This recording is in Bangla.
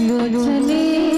গছনে